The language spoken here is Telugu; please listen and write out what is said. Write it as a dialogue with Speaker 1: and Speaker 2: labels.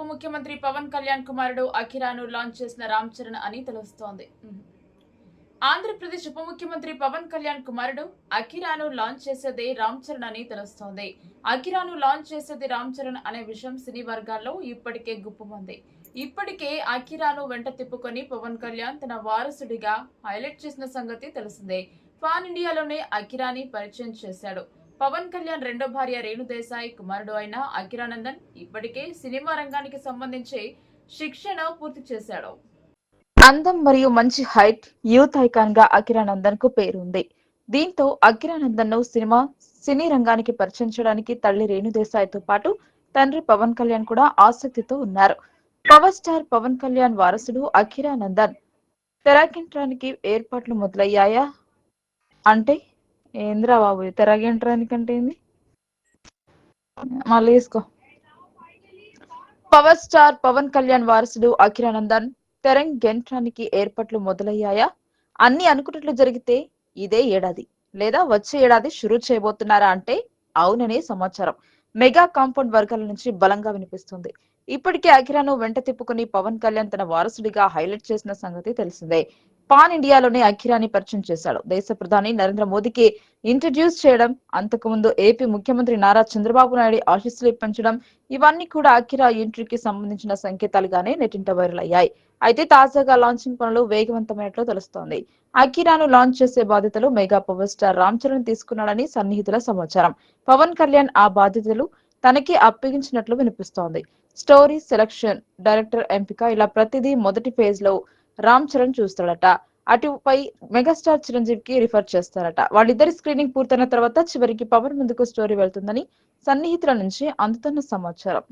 Speaker 1: ఉప ముఖ్యమంత్రి పవన్ కళ్యాణ్ కుమారుడు అఖిరాను లాంచ్ చేసిన రామ్ చరణ్ అని తెలుస్తోంది. ఆంధ్రప్రదేశ్ ఉప ముఖ్యమంత్రి పవన్ కళ్యాణ్ కుమారుడు అఖిరాను లాంచ్ చేసేది రామ్ చరణ్ అని తెలుస్తోంది. అఖిరాను లాంచ్ చేసేది రామ్ చరణ్ అనే విషయం సినీ వర్గాల్లో ఇప్పటికే గుప్పమంది. ఇప్పటికే అఖిరాను వెంట తిప్పుకొని పవన్ కళ్యాణ్ తన వారసుడిగా హైలైట్ చేసిన సంగతి తెలిసిందే. పాన్ ఇండియాలోనే అఖిరాని పరిచయం చేశాడు. పవన్ కళ్యాణ్ రెండో భార్య రేణు దేశాయ్ కుమారుడు అయిన అఖిరానందన్ ఇప్పటికే సినిమా రంగానికి సంబంధించి శిక్షణ పూర్తి చేశాడు. అందం మరియు మంచి హైట్ యూత్ ఐకాన్గా అఖిరానందన్కు పేరుంది. దీంతో అఖిరానందన్ను సినిమా సినీ రంగానికి పరిచయం చేయడానికి తల్లి రేణు దేశాయ్తో పాటు తండ్రి పవన్ కళ్యాణ్ కూడా ఆసక్తితో ఉన్నారు. పవర్ స్టార్ పవన్ కళ్యాణ్ వారసుడు అఖిరానందన్ తెరకెక్కడానికి ఏర్పాట్లు మొదలయ్యాయా? అంటే ఏంద్రా బాబు ఇది ఏంది? మళ్ళీ తీసుకో పవర్ స్టార్ పవన్ కళ్యాణ్ వారసుడు అఖిరానందన్ తెరంగేంట్రానికి ఏర్పాట్లు మొదలయ్యాయా? అన్ని అనుకున్నట్లు జరిగితే ఇదే ఏడాది. లేదా వచ్చే ఏడాది షురూ చేయబోతున్నారా అంటే అవుననే సమాచారం. మెగా కాంపౌండ్ వర్గాల నుంచి బలంగా వినిపిస్తుంది. ఇప్పటికే అఖిరాను వెంట తిప్పుకుని పవన్ కళ్యాణ్ తన వారసుడిగా హైలైట్ చేసిన సంగతి తెలిసిందే. పాన్ ఇండియాలోనే అఖిరాని పరిచయం చేశాడు. దేశ ప్రధాని నరేంద్ర మోదీకి ఇంట్రడ్యూస్ చేయడం అంతకుముందు ఏపీ ముఖ్యమంత్రి నారా చంద్రబాబు నాయుడు ఆశీస్సులు ఇప్పించడం ఇవన్నీ కూడా అఖిరా ఎంట్రీకి సంబంధించిన సంకేతాలుగానే నెటింట వైరల్ అయ్యాయి. అయితే తాజాగా లాంచింగ్ పనులు వేగవంతమైనట్లు తెలుస్తోంది. అఖిరాను లాంచ్ చేసే బాధ్యతలు mega power star Ram Charan తీసుకున్నాడని సన్నిహితుల సమాచారం. పవన్ కళ్యాణ్ ఆ బాధ్యతలు తనకి అప్పగించినట్లు వినిపిస్తోంది. స్టోరీ సెలక్షన్ డైరెక్టర్ ఎంపిక ఇలా ప్రతిదీ మొదటి ఫేజ్లో రామ్ చరణ్ చూస్తాడట. అటుపై మెగాస్టార్ చిరంజీవి కి రిఫర్ చేస్తారట. వాళ్ళిద్దరి స్క్రీనింగ్ పూర్తయిన తర్వాత చివరికి పవన్ ముందుకు స్టోరీ వెళ్తుందని సన్నిహితుల నుంచి అందుతున్న సమాచారం.